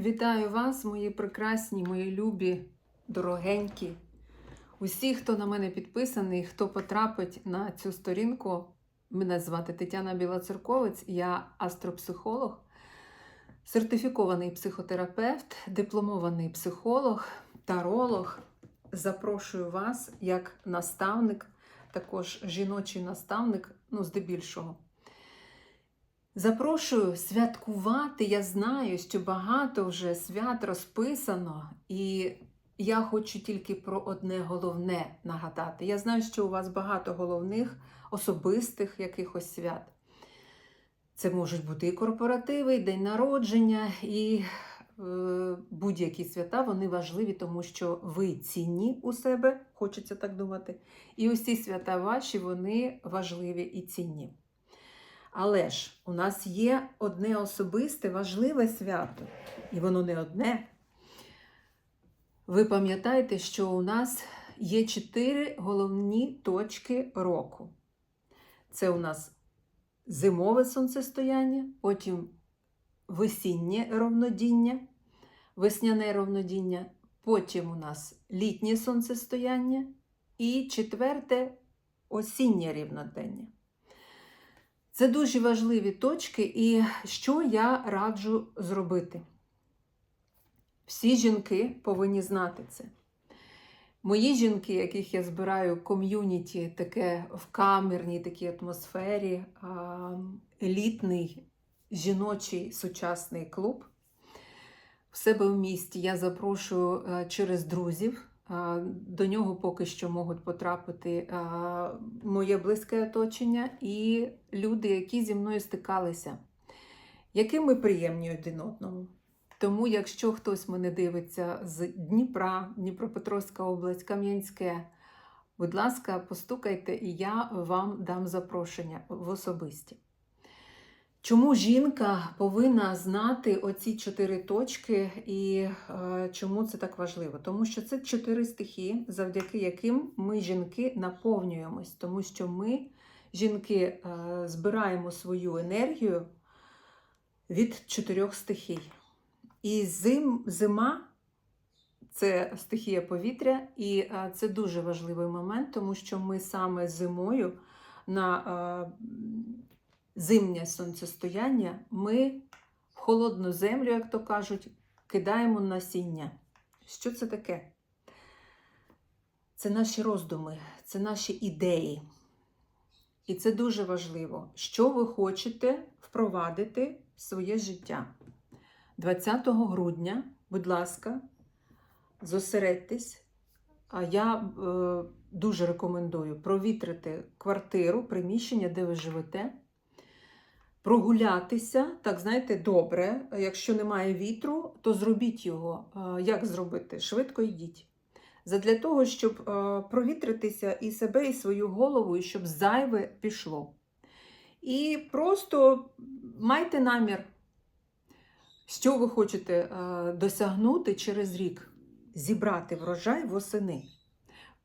Вітаю вас, мої прекрасні, мої любі, дорогенькі. Усі, хто на мене підписаний, хто потрапить на цю сторінку. Мене звати Тетяна Білоцерковець, я астропсихолог, сертифікований психотерапевт, дипломований психолог, таролог. Запрошую вас як наставник, також жіночий наставник, ну, здебільшого. Запрошую святкувати. Я знаю, що багато вже свят розписано, і я хочу тільки про одне головне нагадати. Я знаю, що у вас багато головних особистих якихось свят. Це можуть бути і корпоративи, і день народження, і е, будь-які свята вони важливі, тому що ви цінні у себе, хочеться так думати. І усі свята ваші вони важливі і цінні. Але ж у нас є одне особисте важливе свято, і воно не одне. Ви пам'ятаєте, що у нас є чотири головні точки року. Це у нас зимове сонцестояння, потім весіннє равнодіння, весняне равнодіння, потім у нас літнє сонцестояння і четверте осіннє рівнодення. Це дуже важливі точки, і що я раджу зробити? Всі жінки повинні знати це. Мої жінки, яких я збираю ком'юніті, таке в камерній такій атмосфері, елітний жіночий сучасний клуб. В себе в місті я запрошую е, через друзів. До нього поки що можуть потрапити моє близьке оточення і люди, які зі мною стикалися, які ми приємні один одному. Тому, якщо хтось мене дивиться з Дніпра, Дніпропетровська область, Кам'янське, будь ласка, постукайте, і я вам дам запрошення в особисті. Чому жінка повинна знати оці чотири точки, і е, чому це так важливо? Тому що це чотири стихії, завдяки яким ми, жінки, наповнюємось, тому що ми, жінки, е, збираємо свою енергію від чотирьох стихій. І зим, зима це стихія повітря, і е, це дуже важливий момент, тому що ми саме зимою на е, зимнє сонцестояння ми в холодну землю, як то кажуть, кидаємо насіння. Що це таке? Це наші роздуми, це наші ідеї. І це дуже важливо, що ви хочете впровадити в своє життя. 20 грудня, будь ласка, зосередьтесь. А я е, дуже рекомендую провітрити квартиру, приміщення, де ви живете прогулятися, так знаєте, добре. Якщо немає вітру, то зробіть його. Як зробити? Швидко йдіть. Задля того, щоб провітритися і себе, і свою голову, і щоб зайве пішло. І просто майте намір, що ви хочете досягнути через рік, зібрати врожай восени,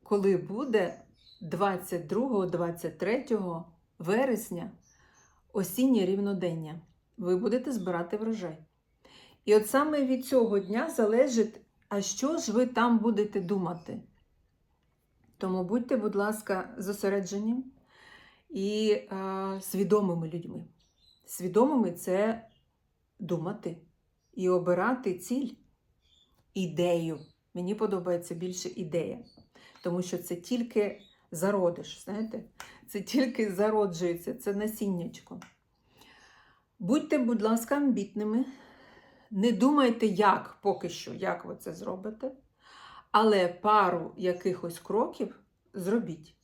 коли буде 22-23 вересня осіннє рівнодення. Ви будете збирати врожай. І от саме від цього дня залежить, а що ж ви там будете думати. Тому будьте, будь ласка, зосереджені і е, свідомими людьми. Свідомими це думати і обирати ціль, ідею. Мені подобається більше ідея, тому що це тільки зародиш, знаєте? Це тільки зароджується, це насіннячко. Будьте, будь ласка, амбітними. Не думайте, як поки що, як ви це зробите. Але пару якихось кроків зробіть.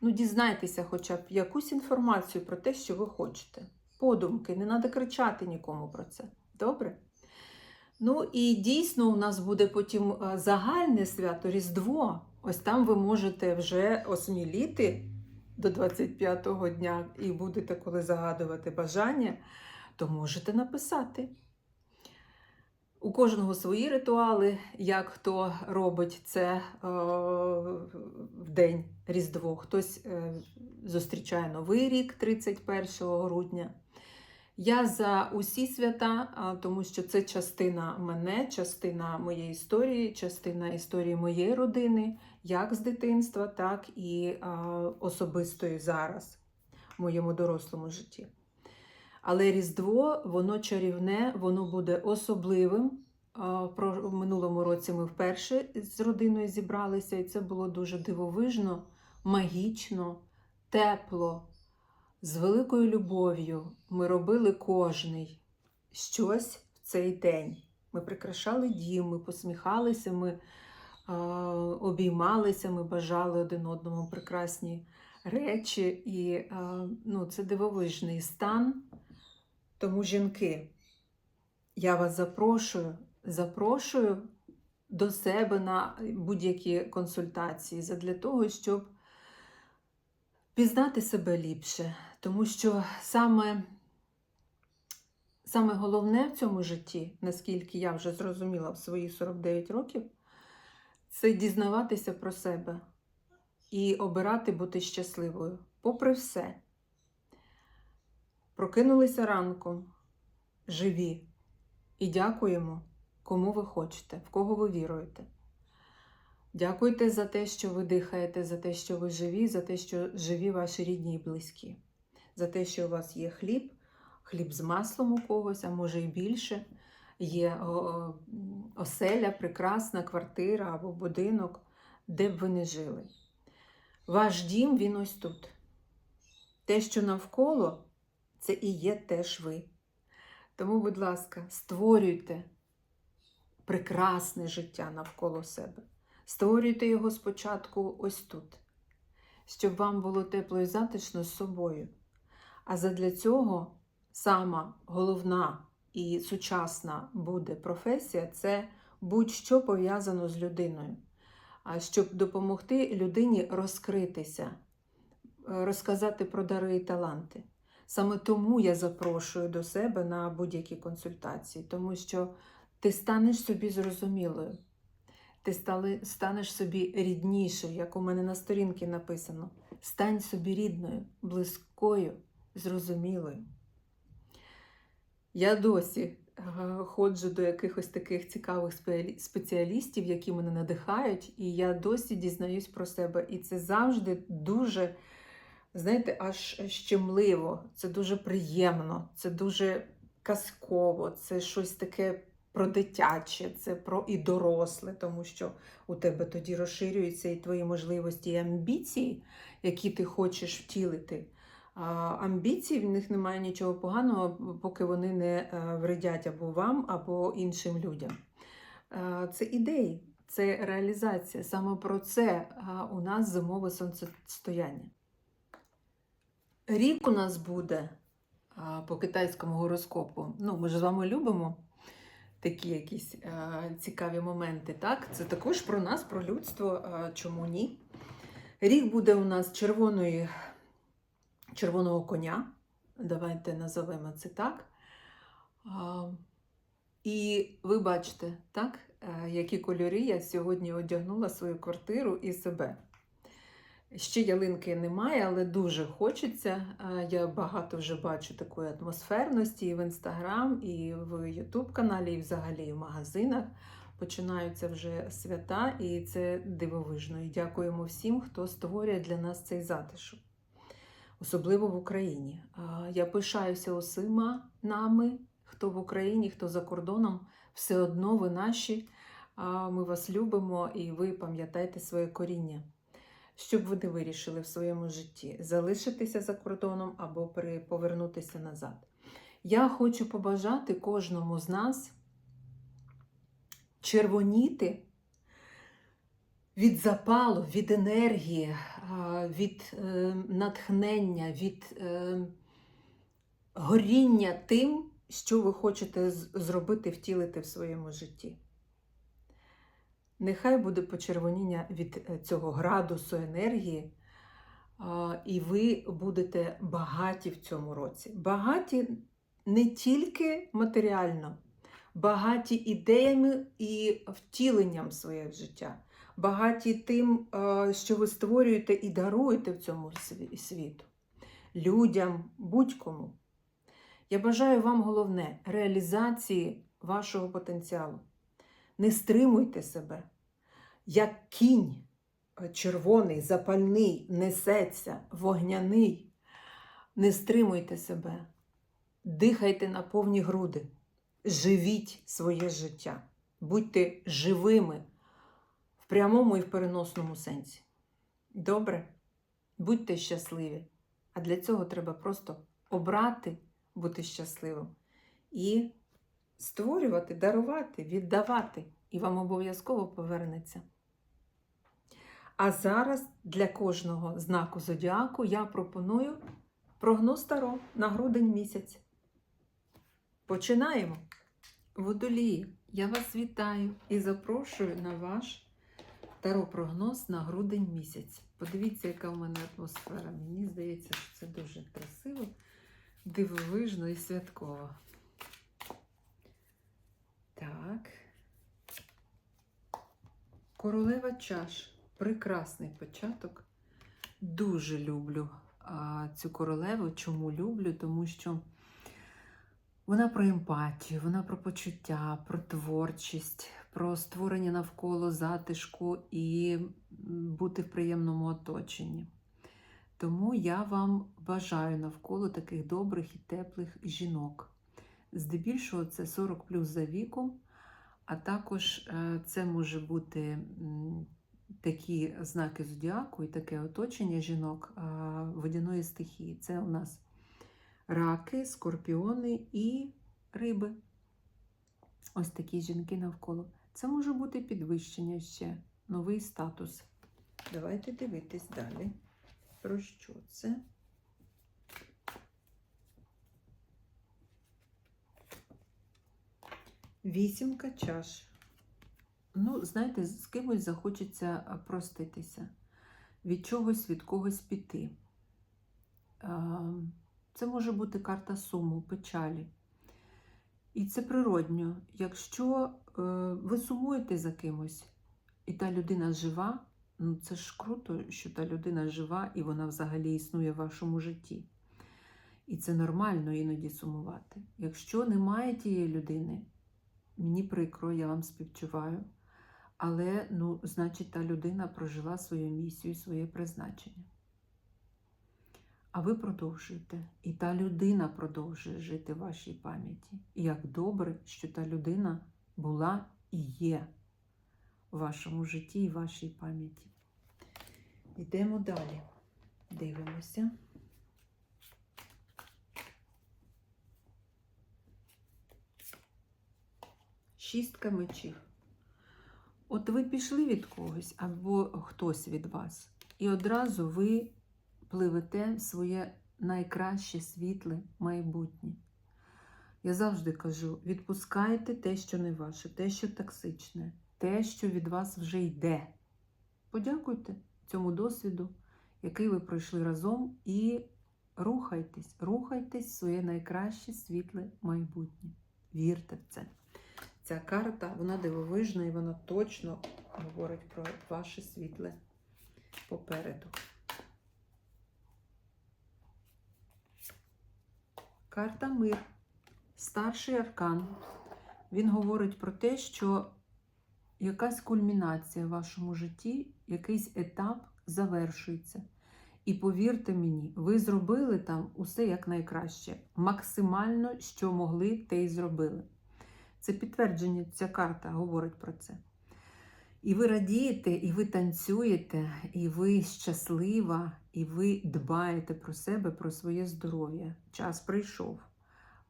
Ну, дізнайтеся хоча б якусь інформацію про те, що ви хочете. Подумки, не треба кричати нікому про це. Добре? Ну і дійсно, у нас буде потім е, загальне свято Різдво. Ось там ви можете вже осміліти до 25-го дня і будете, коли загадувати бажання, то можете написати. У кожного свої ритуали, як хто робить це е, в день Різдво. Хтось е, зустрічає Новий рік 31 грудня. Я за усі свята, тому що це частина мене, частина моєї історії, частина історії моєї родини, як з дитинства, так і особистої зараз в моєму дорослому житті. Але Різдво, воно чарівне, воно буде особливим. В минулому році ми вперше з родиною зібралися, і це було дуже дивовижно, магічно, тепло, з великою любов'ю. Ми робили кожний щось в цей день. Ми прикрашали дім, ми посміхалися, ми а, обіймалися, ми бажали один одному прекрасні речі. І а, ну, це дивовижний стан. Тому, жінки, я вас запрошую, запрошую до себе на будь-які консультації для того, щоб пізнати себе ліпше. Тому що саме, саме головне в цьому житті, наскільки я вже зрозуміла в свої 49 років, це дізнаватися про себе і обирати бути щасливою, попри все. Прокинулися ранком, живі, і дякуємо, кому ви хочете, в кого ви віруєте. Дякуйте за те, що ви дихаєте, за те, що ви живі, за те, що живі ваші рідні і близькі, за те, що у вас є хліб, хліб з маслом у когось, а може і більше. Є оселя, прекрасна квартира або будинок, де б ви не жили. Ваш дім, він ось тут. Те, що навколо, це і є теж ви. Тому, будь ласка, створюйте прекрасне життя навколо себе. Створюйте його спочатку ось тут, щоб вам було тепло і затишно з собою. А задля цього сама головна і сучасна буде професія це будь-що пов'язано з людиною. Щоб допомогти людині розкритися, розказати про дари і таланти. Саме тому я запрошую до себе на будь-які консультації, тому що ти станеш собі зрозумілою, ти станеш собі ріднішою, як у мене на сторінці написано. Стань собі рідною, близькою, зрозумілою. Я досі е, ходжу до якихось таких цікавих спеціалістів, які мене надихають, і я досі дізнаюсь про себе. І це завжди дуже, знаєте, аж щемливо, це дуже приємно, це дуже казково, це щось таке про дитяче, це про і доросле, тому що у тебе тоді розширюються і твої можливості і амбіції, які ти хочеш втілити. А амбіції в них немає нічого поганого, поки вони не е, вредять або вам, або іншим людям. Е, Це ідеї, це реалізація. Саме про це е, у нас зимове сонцестояння. Рік у нас буде по китайському гороскопу. Ну, ми ж з вами любимо такі якісь цікаві моменти. Так? Це також про нас, про людство. чому ні? Рік буде у нас червоної, червоного коня. Давайте назовемо це так. І ви бачите, так, е, які кольори я сьогодні одягнула свою квартиру і себе. Ще ялинки немає, але дуже хочеться. Я багато вже бачу такої атмосферності і в інстаграм, і в Ютуб каналі, і взагалі в магазинах. Починаються вже свята, і це дивовижно. І дякуємо всім, хто створює для нас цей затишок, особливо в Україні. Я пишаюся усіма нами, хто в Україні, хто за кордоном, все одно ви наші. Ми вас любимо і ви пам'ятайте своє коріння. Що б ви не вирішили в своєму житті? Залишитися за кордоном або повернутися назад. Я хочу побажати кожному з нас червоніти від запалу, від енергії, від е, натхнення, від е, горіння тим, що ви хочете зробити, втілити в своєму житті. Нехай буде почервоніння від е, цього градусу енергії, і ви будете багаті в цьому році. Багаті не тільки матеріально, багаті ідеями і втіленням своє життя, багаті тим, е, що ви створюєте і даруєте в цьому світу, людям, будь-кому. Я бажаю вам головне реалізації вашого потенціалу. Не стримуйте себе, як кінь е, червоний, запальний, несеться, вогняний. Не стримуйте себе, дихайте на повні груди, живіть своє життя, будьте живими в прямому і в переносному сенсі. Добре? Будьте щасливі. А для цього треба просто обрати бути щасливим і створювати, дарувати, віддавати. І вам обов'язково повернеться. А зараз для кожного знаку зодіаку я пропоную прогноз Таро на грудень місяць. Починаємо. Водолії, я вас вітаю і запрошую на ваш таро-прогноз на грудень місяць. Подивіться, яка в мене атмосфера. Мені здається, що це дуже красиво, дивовижно і святково. Так. Королева чаш. Прекрасний початок. Дуже люблю а, цю королеву. Чому люблю? Тому що вона про емпатію, вона про почуття, про творчість, про створення навколо затишку і бути в приємному оточенні. Тому я вам бажаю навколо таких добрих і теплих жінок. Здебільшого це 40 плюс за віком, а також е, це може бути такі знаки зодіаку і таке оточення жінок водяної стихії. Це у нас раки, скорпіони і риби. Ось такі жінки навколо. Це може бути підвищення ще, новий статус. Давайте дивитись далі. Про що це? Вісімка чаш. Ну, знаєте, з кимось захочеться проститися, від чогось, від когось піти. Це може бути карта суму, печалі. І це природньо. Якщо е, ви сумуєте за кимось, і та людина жива, ну це ж круто, що та людина жива і вона взагалі існує в вашому житті. І це нормально іноді сумувати. Якщо немає тієї людини, мені прикро, я вам співчуваю. Але, ну, значить, та людина прожила свою місію, своє призначення. А ви продовжуєте. І та людина продовжує жити в вашій пам'яті. І як добре, що та людина була і є в вашому житті і вашій пам'яті. Йдемо далі. Дивимося. Шістка мечів. От ви пішли від когось, або хтось від вас, і одразу ви пливете своє найкраще світле майбутнє. Я завжди кажу: відпускайте те, що не ваше, те, що токсичне, те, що від вас вже йде. Подякуйте цьому досвіду, який ви пройшли разом, і рухайтесь, рухайтесь в своє найкраще світле майбутнє. Вірте в це. Ця карта, вона дивовижна і вона точно говорить про ваше світле попереду. Карта мир. Старший аркан. Він говорить про те, що якась кульмінація в вашому житті, якийсь етап завершується. І повірте мені, ви зробили там усе як найкраще. Максимально, що могли, те й зробили. Це підтвердження, ця карта говорить про це. І ви радієте, і ви танцюєте, і ви щаслива, і ви дбаєте про себе, про своє здоров'я. Час прийшов.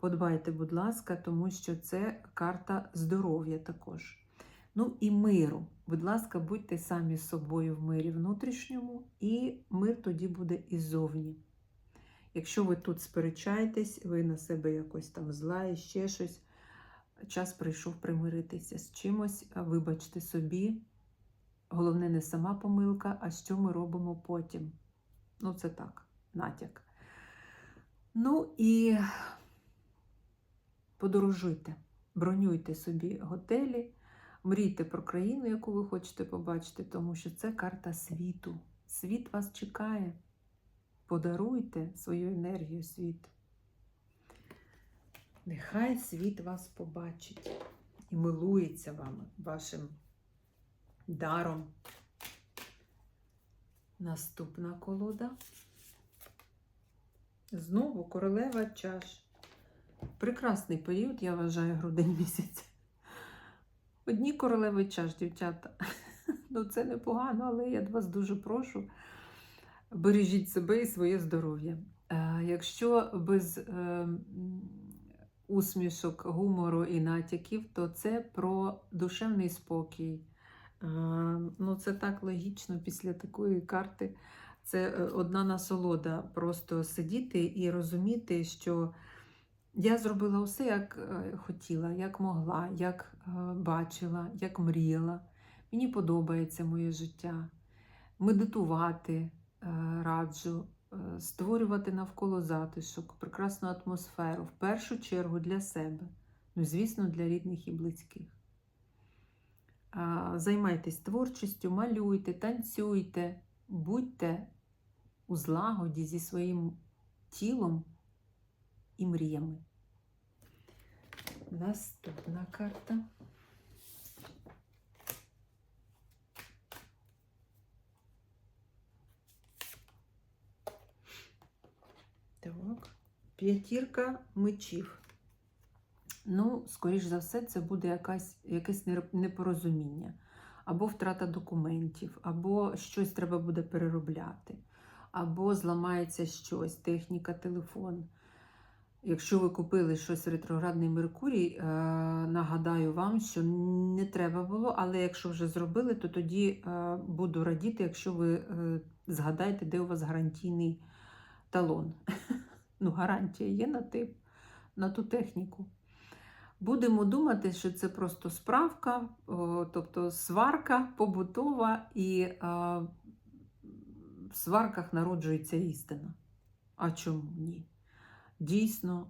Подбайте, будь ласка, тому що це карта здоров'я також. Ну і миру. Будь ласка, будьте самі з собою в мирі внутрішньому, і мир тоді буде і зовні. Якщо ви тут сперечаєтесь, ви на себе якось там зла і ще щось час прийшов примиритися з чимось, вибачте собі. Головне, не сама помилка, а що ми робимо потім. Ну, це так, натяк. Ну і подорожуйте, бронюйте собі готелі, мрійте про країну, яку ви хочете побачити, тому що це карта світу. Світ вас чекає. Подаруйте свою енергію світу. Нехай світ вас побачить і милується вами, вашим даром. Наступна колода. Знову королева чаш. Прекрасний період, я вважаю, грудень місяць. Одні королеви чаш, дівчата. Ну, це непогано, але я вас дуже прошу. Бережіть себе і своє здоров'я. Е, Якщо без е, усмішок, гумору і натяків, то це про душевний спокій. Ну, це так логічно після такої карти. Це е, одна насолода просто сидіти і розуміти, що я зробила все, як е, хотіла, як могла, як е, бачила, як мріяла. Мені подобається моє життя. Медитувати раджу, створювати навколо затишок, прекрасну атмосферу, в першу чергу для себе, ну, звісно, для рідних і близьких. Займайтесь творчістю, малюйте, танцюйте, будьте у злагоді зі своїм тілом і мріями. Наступна карта. Так, п'ятірка мечів. Ну, скоріш за все, це буде якась, якесь непорозуміння, або втрата документів, або щось треба буде переробляти, або зламається щось, техніка, телефон. Якщо ви купили щось ретроградний Меркурій, е, нагадаю вам, що не треба було, але якщо вже зробили, то тоді е, буду радіти, якщо ви е, згадаєте, де у вас гарантійний талон. Ну, гарантія є на тип, на ту техніку. Будемо думати, що це просто справка, тобто сварка побутова, і в сварках народжується істина. А чому ні? Дійсно,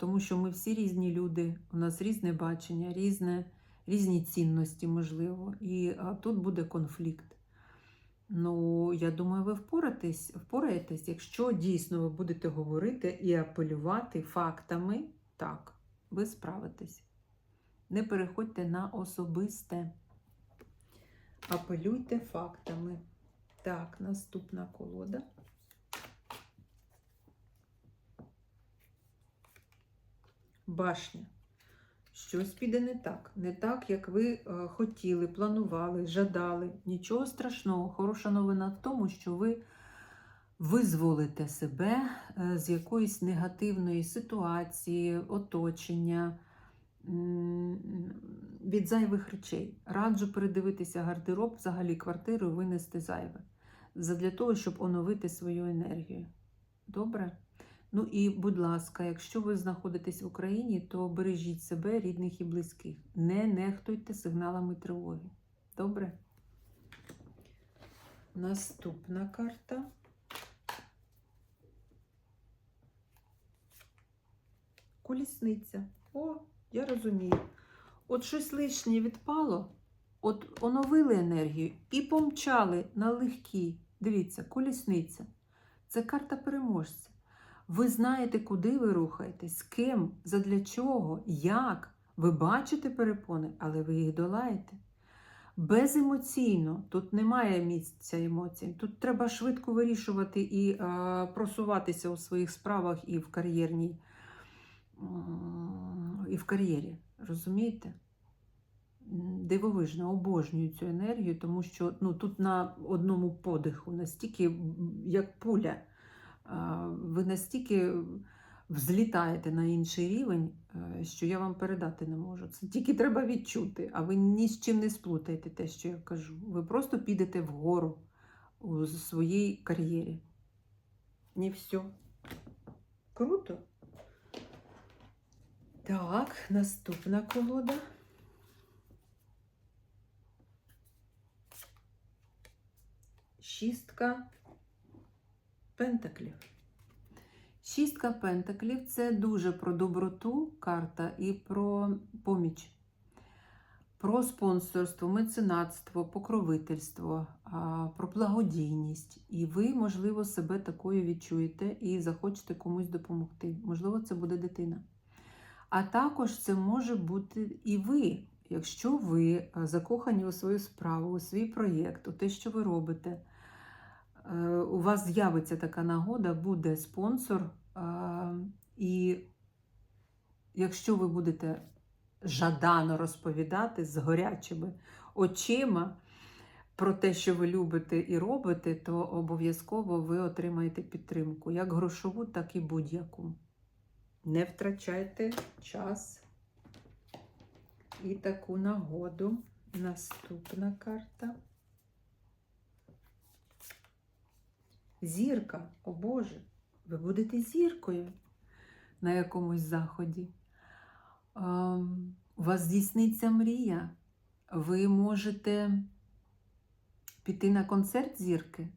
тому що ми всі різні люди, у нас різне бачення, різне, різні цінності, можливо, і тут буде конфлікт. Ну, я думаю, ви впораєтесь, впораєтесь, якщо дійсно ви будете говорити і апелювати фактами, так, ви справитесь. Не переходьте на особисте. Апелюйте фактами. Так, наступна колода. Башня. Щось піде не так. Не так, як ви е, хотіли, планували, жадали. Нічого страшного. Хороша новина в тому, що ви визволите себе е, з якоїсь негативної ситуації, оточення, від зайвих речей. Раджу передивитися гардероб, взагалі квартиру, винести зайве. Задля того, щоб оновити свою енергію. Добре? Ну і, будь ласка, якщо ви знаходитесь в Україні, то бережіть себе, рідних і близьких. Не нехтуйте сигналами тривоги. Добре? Наступна карта. Колісниця. О, я розумію. От щось лишнє відпало, от оновили енергію і помчали на легкі. Дивіться, колісниця. Це карта переможця. Ви знаєте, куди ви рухаєтесь, з ким, задля чого, як. Ви бачите перепони, але ви їх долаєте. Беземоційно, тут немає місця емоцій. Тут треба швидко вирішувати і е, просуватися у своїх справах і в кар'єрній, і в кар'єрі. Розумієте? Дивовижно, обожнюю цю енергію, тому що ну, тут на одному подиху настільки, як пуля. Ви настільки взлітаєте на інший рівень, е, що я вам передати не можу. Це тільки треба відчути, а ви ні з чим не сплутаєте те, що я кажу. Ви просто підете вгору у своїй кар'єрі. Не все. Круто. Так, наступна колода. Шістка пентаклів. Шістка пентаклів це дуже про доброту карта і про поміч, про спонсорство, меценатство, покровительство, про благодійність. І ви, можливо, себе такою відчуєте і захочете комусь допомогти. Можливо, це буде дитина. А також це може бути і ви, якщо ви е, закохані у свою справу, у свій проєкт, у те, що ви робите. Е, У вас з'явиться така нагода, буде спонсор, е, і якщо ви будете жадано розповідати з горячими очима про те, що ви любите і робите, то обов'язково ви отримаєте підтримку, як грошову, так і будь-яку. Не втрачайте час і таку нагоду. Наступна карта. Зірка, о Боже, ви будете зіркою на якомусь заході. Ем, У вас здійсниться мрія. Ви можете піти на концерт зірки,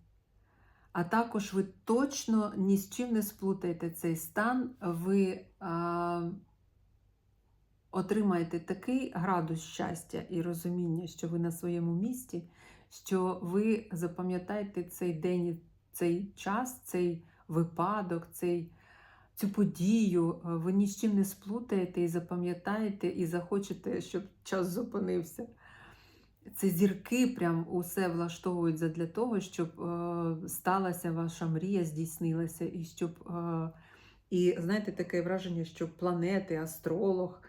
а також ви точно ні з чим не сплутаєте цей стан. Ви а, отримаєте такий градус щастя і розуміння, що ви на своєму місці, що ви запам'ятаєте цей день, цей час, цей випадок, цей, цю подію. Ви ні з чим не сплутаєте і запам'ятаєте, і захочете, щоб час зупинився. Це зірки прям усе влаштовують для того, щоб е, сталася ваша мрія, здійснилася, і щоб е, і знаєте, таке враження, що планети, астролог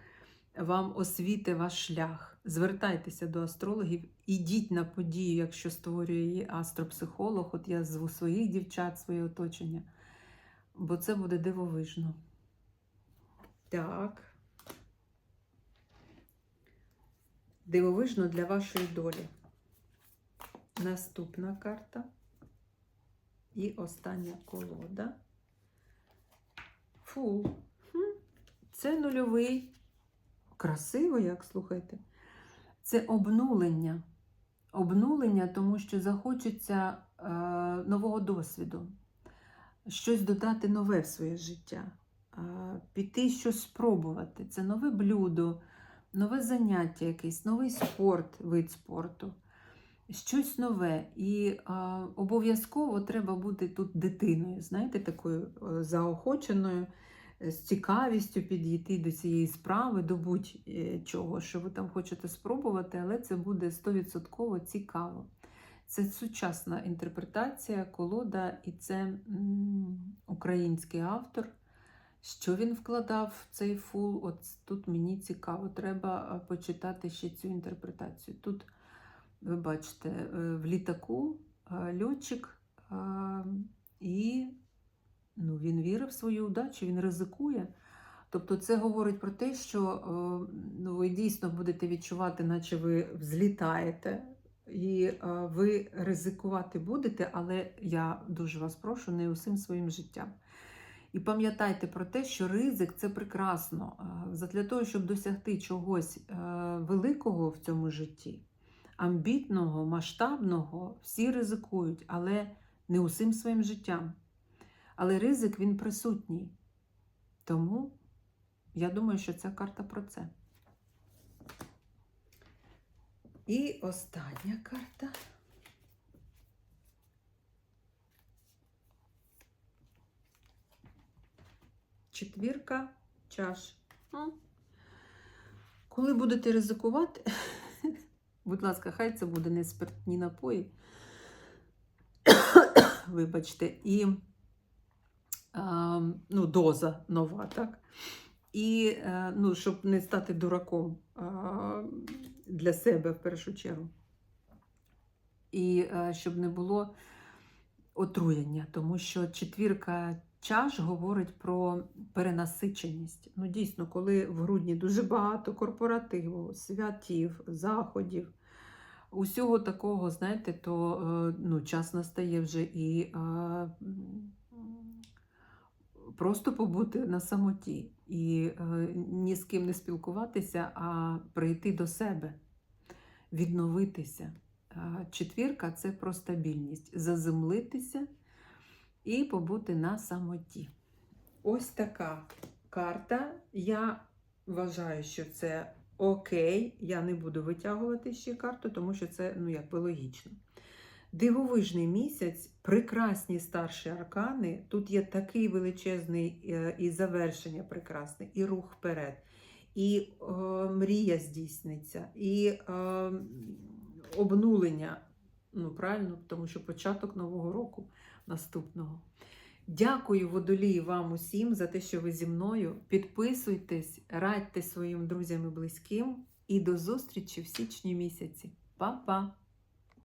вам освіти ваш шлях. Звертайтеся до астрологів, ідіть на подію, якщо створює її астропсихолог. От я зву своїх дівчат, своє оточення, бо це буде дивовижно. Так. Дивовижно для вашої долі. Наступна карта. І остання колода. Фул. Це нульовий. Красиво, як слухайте. Це обнулення. Обнулення, тому що захочеться е, нового досвіду, щось додати нове в своє життя, е, піти щось спробувати. Це нове блюдо нове заняття, якийсь новий спорт, вид спорту, щось нове. І обов'язково треба бути тут дитиною, знаєте, такою заохоченою, з цікавістю підійти до цієї справи, до будь-чого, що ви там хочете спробувати, але це буде 100% цікаво. Це сучасна інтерпретація, колода, і це м, український автор. Що він вкладав в цей фул? От тут мені цікаво, треба почитати ще цю інтерпретацію. Тут, ви бачите, е, в літаку льотчик, і ну, він вірив в свою удачу, він ризикує. Тобто це говорить про те, що ну, ви дійсно будете відчувати, наче ви взлітаєте, і ви ризикувати будете, але я дуже вас прошу, не усім своїм життям. І пам'ятайте про те, що ризик це прекрасно. Для того, щоб досягти чогось е, великого в цьому житті, амбітного, масштабного, всі ризикують, але не усім своїм життям. Але ризик він присутній. Тому я думаю, що ця карта про це. І остання карта. Четвірка чаш. Коли будете ризикувати, будь ласка, хай це буде не спиртні напої. Вибачте, і а, ну, доза нова, так? І а, ну, щоб не стати дураком а, для себе в першу чергу. І а, щоб не було отруєння, тому що четвірка чаш говорить про перенасиченість. Ну, дійсно, коли в грудні дуже багато корпоративу, святів, заходів, усього такого, знаєте, то е, ну, час настає вже і а, просто побути на самоті і а, е, ні з ким не спілкуватися, а прийти до себе, відновитися. Четвірка це про стабільність, заземлитися і побути на самоті. Ось така карта. Я вважаю, що це окей. Я не буду витягувати ще карту, тому що це, ну, якби логічно. Дивовижний місяць, прекрасні старші аркани. Тут є такий величезний е, і завершення прекрасне, і рух вперед, і е, мрія здійсниться, і е, обнулення. Ну, правильно, тому що початок нового року наступного. Дякую, водолії, вам усім за те, що ви зі мною. Підписуйтесь, радьте своїм друзям і близьким. І до зустрічі в січні місяці. Па-па!